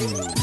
ส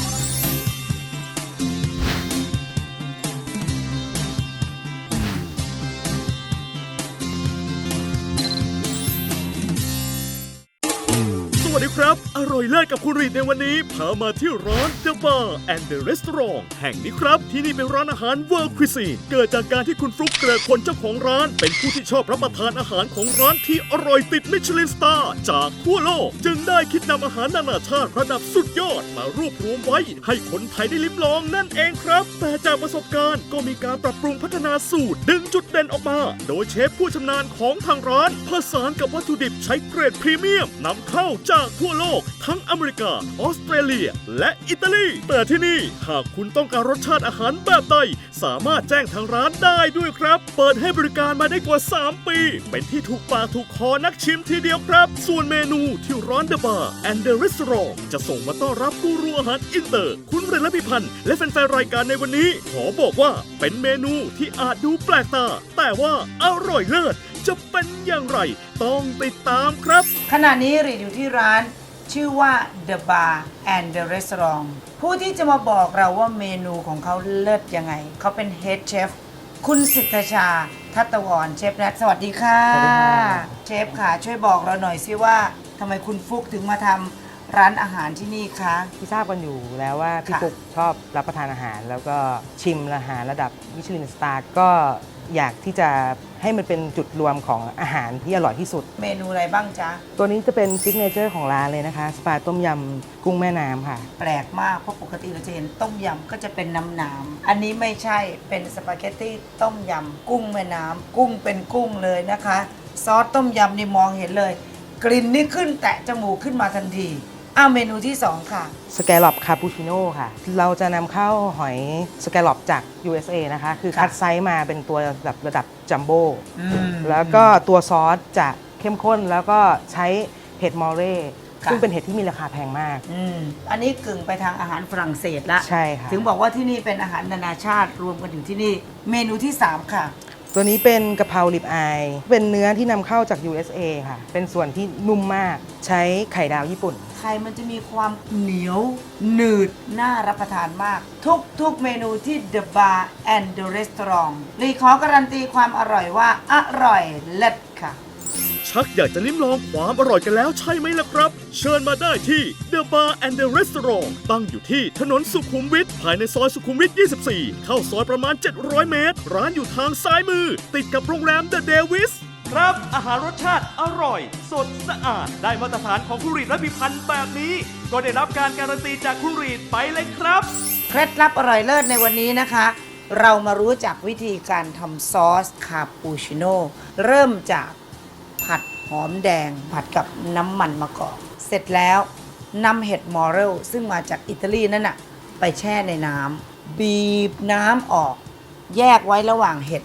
วัสดีครับ อร่อยเลิศกับคุณรีดในวันนี้ พามาที่ร้าน The Bar and the Restaurant แห่งนี้ครับ ที่นี่เป็นร้านอาหาร World Cuisine เกิดจากการที่คุณฟลุ๊กเกลือคนเจ้าของร้าน เป็นผู้ที่ชอบรับประทานอาหารของร้านที่อร่อยติดมิชลินสตาร์จากทั่วโลก จึงได้คิดนำอาหารนานาชาติระดับสุดยอดมารวบรวมไว้ ให้คนไทยได้ลิ้มลองนั่นเองครับ แต่จากประสบการณ์ก็มีการปรับปรุงพัฒนาสูตร ดึงจุดเด่นออกมา โดยเชฟผู้ชำนาญของทางร้านผสานกับวัตถุดิบใช้เกรดพรีเมียมนำเข้าจากทั่วโลก ทั้งอเมริกา ออสเตรเลีย และอิตาลี แต่ที่นี่หากคุณต้องการรสชาติอาหารแบบใด สามารถแจ้งทางร้านได้ด้วยครับ เปิดให้บริการมาได้กว่า 3 ปี เป็นที่ถูกปากถูกคอนักชิมทีเดียวครับ ส่วนเมนูที่ร้าน The Bar and the Restaurant จะส่งมาต้อนรับกูรูอาหารอินเตอร์ คุณเรนและพิพันธ์และแฟนๆรายการในวันนี้ ขอบอกว่าเป็นเมนูที่อาจดูแปลกตา แต่ว่าอร่อยเลิศ จะเป็นอย่างไร ต้องติดตามครับ ขณะนี้รีดอยู่ที่ร้านชื่อว่า The Bar and the Restaurant ผู้ที่จะมาบอกเราว่าเมนูของเขาเลิศยังไง เขาเป็น Head Chef คุณสิทธชา ทัตวรเชฟแนทสวัสดีค่ะ สวัสดีค่ะเชฟค่ะ ช่วยบอกเราหน่อยสิว่าทำไมคุณฟุกถึงมาทำร้านอาหารที่นี่คะ ที่ทราบกันอยู่แล้วว่าพี่ค่ะ ปุ๊กชอบรับประทานอาหาร แล้วก็ชิมอาหารระดับมิชลินสตาร์ก็อยากที่จะ ให้มันเป็นจุดรวมของอาหารที่อร่อยที่สุด เมนูอะไรบ้างจ๊ะ ตัวนี้จะเป็นซิกเนเจอร์ของร้านเลยนะคะ สปาต้มยำกุ้งแม่น้ำค่ะ แปลกมาก เพราะปกติเราจะเห็นต้มยำก็จะเป็นน้ำน้ำๆอันนี้ไม่ใช่เป็นสปาเกตตี้ต้มยำกุ้งแม่น้ำกุ้งเป็นกุ้งเลยนะคะ ซอสต้มยำนี่มองเห็นเลย กลิ่นนี่ขึ้นแตะจมูกขึ้นมาทันที อ้าวเมนูที่ 2 ค่ะ สแกลลอปคาปูชิโน่ค่ะ เราจะนำเข้าหอยสแกลลอปจาก USA นะคะ คือค่ะคัดไซส์มาเป็นตัวแบบระดับจัมโบ้อืม แล้วก็ตัวซอสจะเข้มข้นแล้วก็ใช้เห็ดมอเร่ค่ะ ซึ่งเป็นเห็ดที่มีราคาแพงมาก อืมอันนี้กึ่งไปทางอาหารฝรั่งเศสละใช่ค่ะ ถึงบอกว่าที่นี่เป็นอาหารนานาชาติรวมกันอยู่ที่นี่ เมนูที่ 3 ค่ะ ตัวนี้เป็นกะเพราลิบอาย เป็นเนื้อที่นำเข้าจาก USA ค่ะ เป็นส่วนที่นุ่มมาก ใช้ไข่ดาวญี่ปุ่น ไข่มันจะมีความเหนียวหนืด น่ารับประทานมาก ทุกทุกเมนูที่ The Bar and the Restaurant รีขอการันตีความอร่อยว่าอร่อยเลิศค่ะ ชักอยากจะลิ้มลองความอร่อยกันแล้วใช่ไหมล่ะครับ เชิญมาได้ที่ The Bar and the Restaurant ตั้งอยู่ที่ถนนสุขุมวิทภายในซอยสุขุมวิท 24 เข้าซอยประมาณ 700 เมตร ร้านอยู่ทางซ้ายมือ ติดกับโรงแรม The Davis ครับ อาหารรสชาติอร่อย สดสะอาด ได้มาตรฐานของคุณรีดและพิพันธ์แบบนี้ ก็ได้รับการการันตีจากคุณรีดไปเลยครับ เคล็ดลับอร่อยเลิศในวันนี้นะคะ เรามารู้จักวิธีการทำซอสคาปูชิโน่เริ่มจาก ผัดหอมแดง ผัดกับน้ำมันมะกอก เสร็จแล้วนำเห็ดมอเรลซึ่งมาจากอิตาลีนั่นน่ะไปแช่ในน้ำบีบน้ำออก แยกไว้ระหว่างเห็ด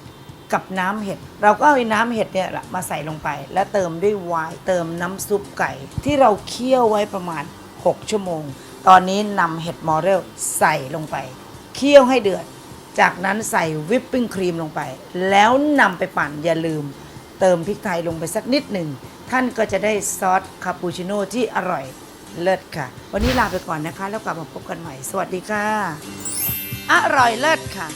กับน้ำเห็ด เราก็เอาน้ำเห็ดเนี่ยแหละมาใส่ลงไป แล้วเติมด้วยไวน์เติมน้ำซุปไก่ ที่เราเคี่ยวไว้ประมาณ 6 ชั่วโมง ตอนนี้นำเห็ดมอเรลใส่ลงไป เคี่ยวให้เดือด จากนั้นใส่วิปปิ้งครีมลงไป แล้วนำไปปั่นอย่าลืม เติมพริกไทยลงไปสักนิดหนึ่ง ท่านก็จะได้ซอสคาปูชิโน่ที่อร่อยเลิศค่ะ วันนี้ลาไปก่อนนะคะ แล้วกลับมาพบกันใหม่ สวัสดีค่ะ อร่อยเลิศค่ะ